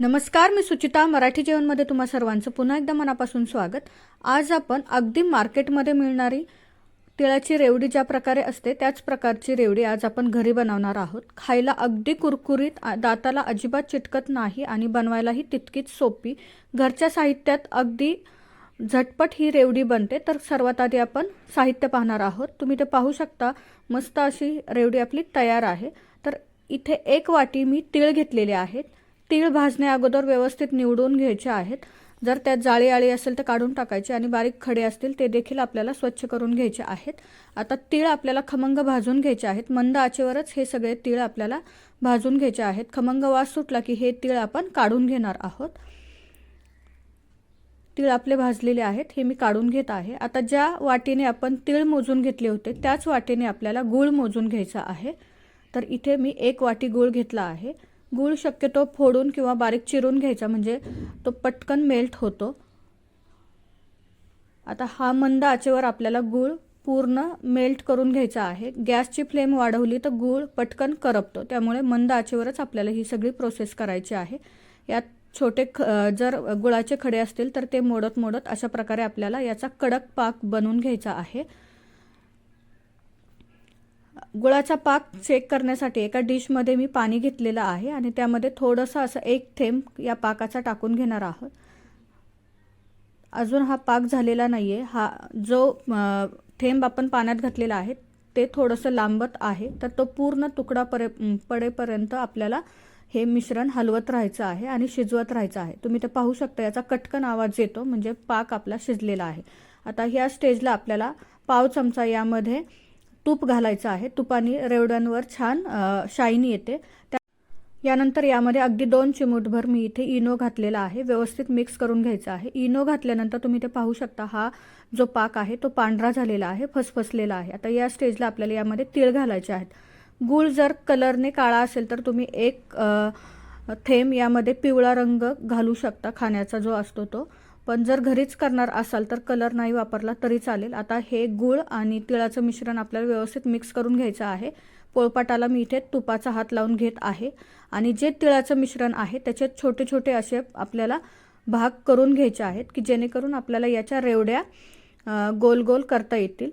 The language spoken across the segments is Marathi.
नमस्कार मी सुचिता. मराठी जेवणमध्ये तुम्हा सर्वांचं पुन्हा एकदा मनापासून स्वागत. आज आपण अगदी मार्केटमध्ये मिळणारी तिळाची रेवडी ज्या प्रकारे असते त्याच प्रकारची रेवडी आज आपण घरी बनवणार आहोत. खायला अगदी कुरकुरीत दाताला अजिबात चिटकत नाही आणि बनवायलाही तितकीच सोपी. घरच्या साहित्यात अगदी झटपट ही रेवडी बनते. तर सर्वात आधी आपण साहित्य पाहणार आहोत. तुम्ही ते पाहू शकता मस्त अशी रेवडी आपली तयार आहे. तर इथे एक वाटी मी तीळ घेतलेले आहेत. तीळ भाजण्या अगोदर व्यवस्थित निवडून घ्यायचे आहेत. जर त्यात जाळी आळी असेल तर काढून टाकायचे आणि बारीक खडे असतील ते देखील आपल्याला स्वच्छ करून घ्यायचे आहेत. आता तीळ आपल्याला खमंग भाजून घ्यायचे आहेत. मंद आचेवरच हे सगळे तीळ आपल्याला भाजून घ्यायचे आहेत. खमंग वास सुटला की हे तीळ आपण काढून घेणार आहोत. तीळ आपले भाजलेले आहेत. हे मी काढून घेत आहे. आता ज्या वाटीने आपण तीळ मोजून घेतले होते त्याच वाटीने आपल्याला गूळ मोजून घ्यायचा आहे. तर इथे मी एक वाटी गूळ घेतला आहे. गूळ शक्यतो फोडून किंवा बारीक चिरून घ्यायचा म्हणजे तो पटकन मेल्ट होतो. आता हा मंद आचेवर आपल्याला गूळ पूर्ण मेल्ट करून घ्यायचा आहे. गॅसची फ्लेम वाढवली तर गूळ पटकन करपतो. त्यामुळे मंद आचेवरच आपल्याला ही सगळी प्रोसेस करायची आहे. यात छोटे ख जर गुळाचे खडे असतील तर ते मोडत मोडत अशा प्रकारे आपल्याला याचा कडक पाक बनवून घ्यायचा आहे. गुळाचा पाक चेक करण्यासाठी एका डिशमध्ये मी पाणी घेतलेलं आहे आणि त्यामध्ये थोडंसं असं एक थेंब या पाकाचा टाकून घेणार आहोत. अजून हा पाक झालेला नाही आहे हा जो थेंब आपण पाण्यात घातलेला आहे ते थोडंसं लांबत आहे. तर तो पूर्ण तुकडा परे पडेपर्यंत आपल्याला हे मिश्रण हलवत राहायचं आहे आणि शिजवत राहायचं आहे. तुम्ही ते पाहू शकता याचा कटकन आवाज येतो म्हणजे पाक आपला शिजलेला आहे. आता ह्या स्टेजला आपल्याला पाव चमचा यामध्ये तूप घालायचं आहे. तुपाने रेवड्यांवर छान शाईन येते. त्या यानंतर यामध्ये अगदी दोन चिमूटभर मी इथे इनो घातलेला आहे. व्यवस्थित मिक्स करून घ्यायचा आहे. इनो घातल्यानंतर तुम्ही ते पाहू शकता हा जो पाक आहे तो पांढरा झालेला आहे फसफसलेला आहे. आता या स्टेजला आपल्याला यामध्ये तीळ घालायचे आहेत. गूळ जर कलरने काळा असेल तर तुम्ही एक थेंब यामध्ये पिवळा रंग घालू शकता खाण्याचा जो असतो तो. पण जर घरीच करणार असाल तर कलर नाही वापरला तरी चालेल. आता हे गूळ आणि तिळाचं मिश्रण आपल्याला व्यवस्थित मिक्स करून घ्यायचं आहे. पोळपाटाला मी इथे तुपाचा हात लावून घेत आहे. आणि जे तिळाचं मिश्रण आहे त्याचे छोटे छोटे असे आपल्याला भाग करून घ्यायचे आहेत की जेणेकरून आपल्याला याच्या रेवड्या गोल गोल करता येतील.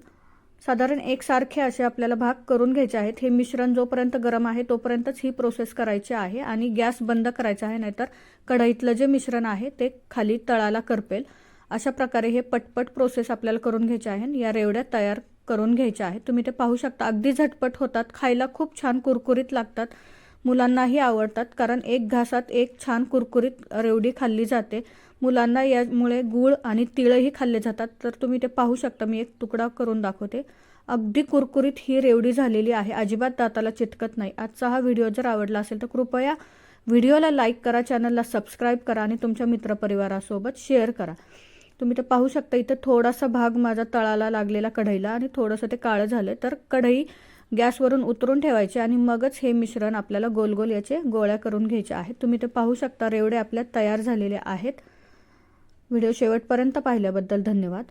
साधारण एकसारखे असे आपल्याला भाग करून घ्यायचे आहेत. हे मिश्रण जोपर्यंत गरम आहे तोपर्यंतच ही प्रोसेस करायची आहे आणि गॅस बंद करायचा आहे नाहीतर कढईतलं जे मिश्रण आहे ते खाली तळाला करपेल. अशा प्रकारे हे पटपट प्रोसेस आपल्याला करून घ्यायचे आहे आणि या रेवड्या तयार करून घ्यायच्या आहेत. तुम्ही ते पाहू शकता. अगदी झटपट होतात. खायला खूप छान कुरकुरीत लागतात. मुलांनाही आवडतात कारण एक घासात एक छान कुरकुरीत रेवडी खाल्ली जाते. मुलांना यामुळे गूळ आणि तिळही खाल्ले जातात. तर तुम्ही ते पाहू शकता. मी एक तुकडा करून दाखवते. अगदी कुरकुरीत ही रेवडी झालेली आहे. अजिबात दाताला चिटकत नाही. आजचा हा व्हिडिओ जर आवडला असेल तर कृपया व्हिडिओला लाईक करा चॅनलला सबस्क्राईब करा आणि तुमच्या मित्रपरिवारासोबत शेअर करा. तुम्ही ते पाहू शकता. इथं थोडासा भाग माझा तळाला लागलेला कढईला आणि थोडंसं ते काळं झालं. तर कढई गॅसवरून उतरून ठेवायचे आणि मगच हे मिश्रण आपल्याला गोल गोल याचे गोळ्या करून घ्यायचे आहेत. तुम्ही ते पाहू शकता रेवडे आपल्या तयार झालेले आहेत. व्हिडिओ शेवटपर्यंत पाहिल्याबद्दल धन्यवाद.